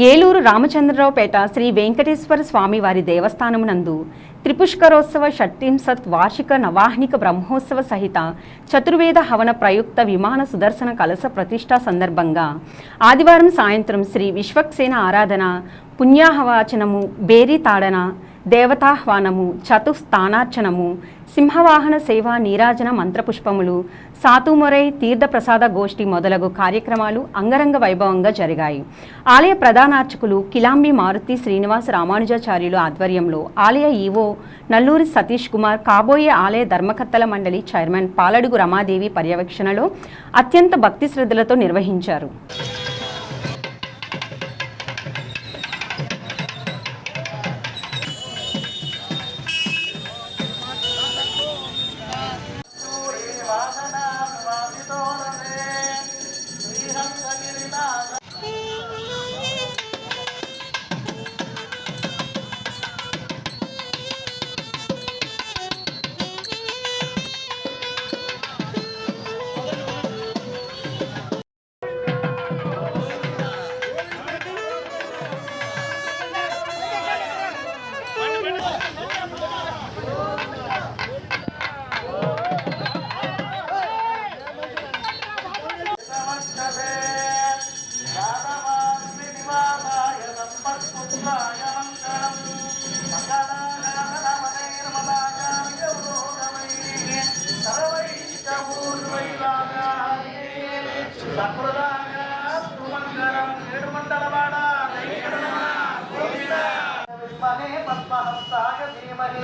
ఏలూరు రామచంద్రరావుపేట శ్రీ వెంకటేశ్వర స్వామివారి దేవస్థానమునందు త్రిపుష్కరోత్సవ షట్టింసత్ వార్షిక నవాహ్నిక బ్రహ్మోత్సవ సహిత చతుర్వేద హవన ప్రయుక్త విమాన సుదర్శన కలస ప్రతిష్ట సందర్భంగా ఆదివారం సాయంత్రం శ్రీ విశ్వక్సేన ఆరాధన పుణ్యాహవాచనము బేరీ తాడన దేవతాహ్వానము చతుస్థానార్చనము సింహవాహన సేవ నీరాజన మంత్రపుష్పములు సాతుమొరై తీర్థప్రసాద గోష్ఠి మొదలగు కార్యక్రమాలు అంగరంగ వైభవంగా జరిగాయి. ఆలయ ప్రధానార్చకులు కిలాంబి మారుతి శ్రీనివాస రామానుజాచార్యులు ఆధ్వర్యంలో ఆలయ ఈవో నల్లూరి సతీష్ కుమార్ కాబోయే ఆలయ ధర్మకర్తల మండలి చైర్మన్ పాలడుగు రమాదేవి పర్యవేక్షణలో అత్యంత భక్తి శ్రద్ధలతో నిర్వహించారు. పద్మహస్తాయ ధీమహి.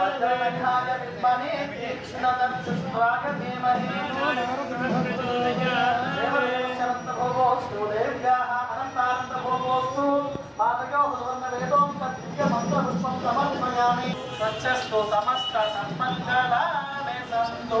వజ్రనఖాయ విద్మహే తీక్ష్ణదర్శుష్ట్రాయ ధీమహి. దేవదేశరత్నభోగోస్తు దేవ్యాः అనంతానందభోగోస్తు. పాదయోः సువర్ణవేదోక్తదివ్యమంత్రపుష్పం సమర్పయామి. స్వచ్ఛస్తు సమస్త సన్మంగళాని సంతు.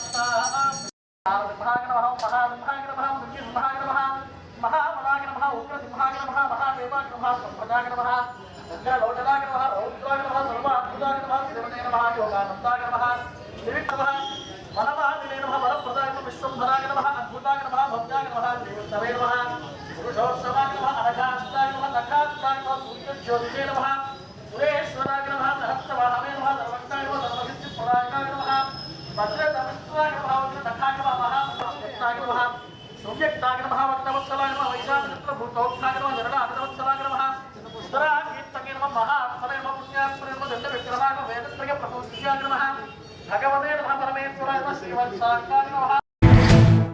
సింహాయ నమః మహాసింహాయ నమః మృత్యుసింహాయ నమః మహాబలాయ శివనే నమః యోగానందాయ నమః దివిక్ నమః వనవాదినే పురుషోత్తమాయ నమః అనఘాస్తాయ నమః నఖాస్తాయ నమః సూర్యజ్యోతినే నమః సురేశ్వరాయ నమః సహస్రవాహనే నమః సర్వజ్ఞాయ నమః సర్వసిద్ధిప్రదాయకాయ నమః వజ్రతమిత్రాయ నమః వజ్రనఖాయ నమః మహామహాయ నమః సౌవ్యక్తాయ నమః వక్తవత్సలాయ నమః వైశాఖభూతోత్థాయ నమః జననాథవత్సలాయ నమః ఉత్తరాకీర్తకే నమః మహాత్మనే దండ విగ్రహాయ వేదత్రయ పరమేశ్వరాయ